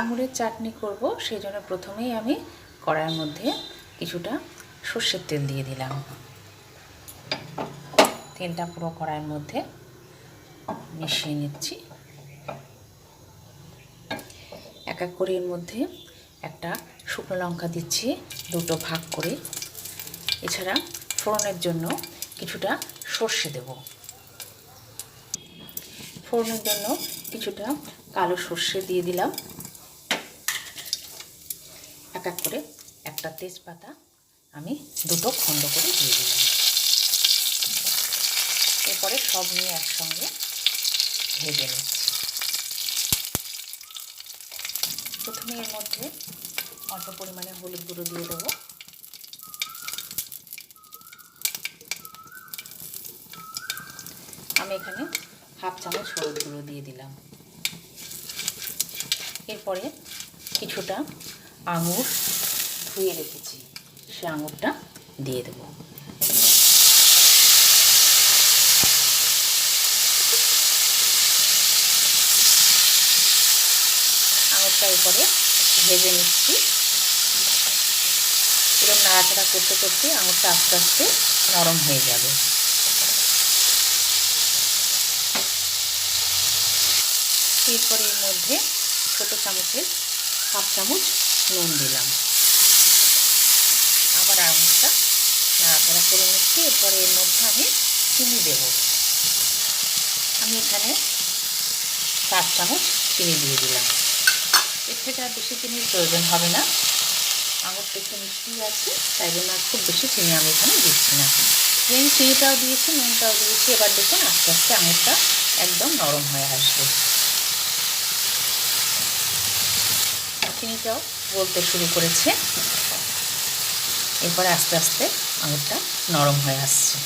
আঙুরের চাটনি করব, সেই জন্য প্রথমেই আমি কড়াইয়ের মধ্যে কিছুটা সর্ষের তেল দিয়ে দিলাম। তেলটা পুরো কড়াইয়ের মধ্যে মিশিয়ে নিচ্ছি। এক এক করে এর মধ্যে একটা শুকনো লঙ্কা দিচ্ছি, দুটো ভাগ করে। এছাড়া ফোড়নের জন্য কিছুটা সর্ষে দেব। ফোড়নের জন্য কিছুটা কালো সর্ষে দিয়ে দিলাম। এক এক করে একটা তেজপাতা আমি দুটো খণ্ড করে দিয়ে দিলাম। এরপরে সব নিয়ে একসঙ্গে ভেজে নিচ্ছি। প্রথমে এর মধ্যে অল্প পরিমাণে হলুদ গুঁড়ো দিয়ে দেবো। আমি এখানে হাফ চামচ হলুদ গুঁড়ো দিয়ে দিলাম। এরপরে কিছুটা আঙুর ধুয়ে রেখেছি, সে আঙুরটা দিয়ে দেবো। আঙুরটা এরপরে ভেজে নিচ্ছি। এরকম নাড়াচাড়া করতে করতে আঙুরটা আস্তে আস্তে নরম হয়ে যাবে। এরপরে এর মধ্যে ছোটো চামচের হাফ চামচ নুন দিলাম। আবার আঙুরটা নাড়াচাড়া করে নিচ্ছি। এরপরে এর মধ্যে আমি চিনি দেব। আমি এখানে চার চামচ চিনি দিয়ে দিলাম। এর থেকে আর বেশি চিনির প্রয়োজন হবে না। আঙুরটা একটু মিষ্টি আছে, তাই জন্য আর খুব বেশি চিনি আমি এখানে দিচ্ছি না। আমি চিনিটাও দিয়েছি, নুনটাও দিয়েছি, এবার দেখুন আস্তে আস্তে আঙুরটা একদম নরম হয়ে আসবে। চিনিটাও বলতে শুরু করেছে। এরপরে আস্তে আস্তে আঙুরটা নরম হয়ে আসছে।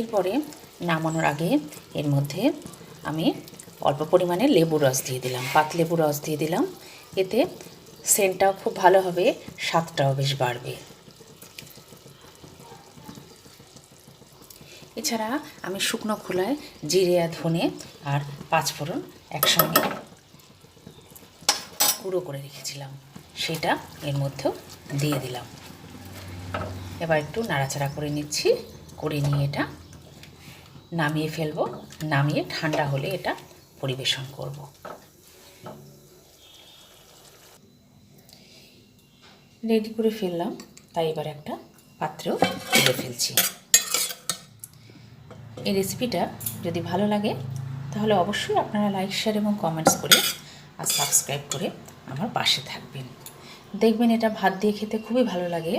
এরপরে নামানোর আগে এর মধ্যে আমি অল্প পরিমাণে লেবু রস দিয়ে দিলাম, পাত লেবু রস দিয়ে দিলাম। এতে সেন্টটাও খুব ভালো হবে, স্বাদটাও বেশ বাড়বে। এছাড়া আমি শুকনো খোলায় জিরে আর ধনে আর পাঁচফোড়ন একসঙ্গে গুঁড়ো করে রেখেছিলাম। সেটা এর মধ্যেও দিয়ে দিলাম। এবার একটু নাড়াচাড়া করে নিচ্ছি, করে নিয়ে এটা নামিয়ে ফেলব। নামিয়ে ঠান্ডা হলে এটা পরিবেশন করব। রেডি করে ফেললাম, তাই এবার একটা পাত্রেও তুলে ফেলছি। এই রেসিপিটা যদি ভালো লাগে, তাহলে অবশ্যই আপনারা লাইক, শেয়ার এবং কমেন্টস করে আর সাবস্ক্রাইব করে আমার পাশে থাকবেন। দেখবেন এটা ভাত দিয়ে খেতে খুবই ভালো লাগে।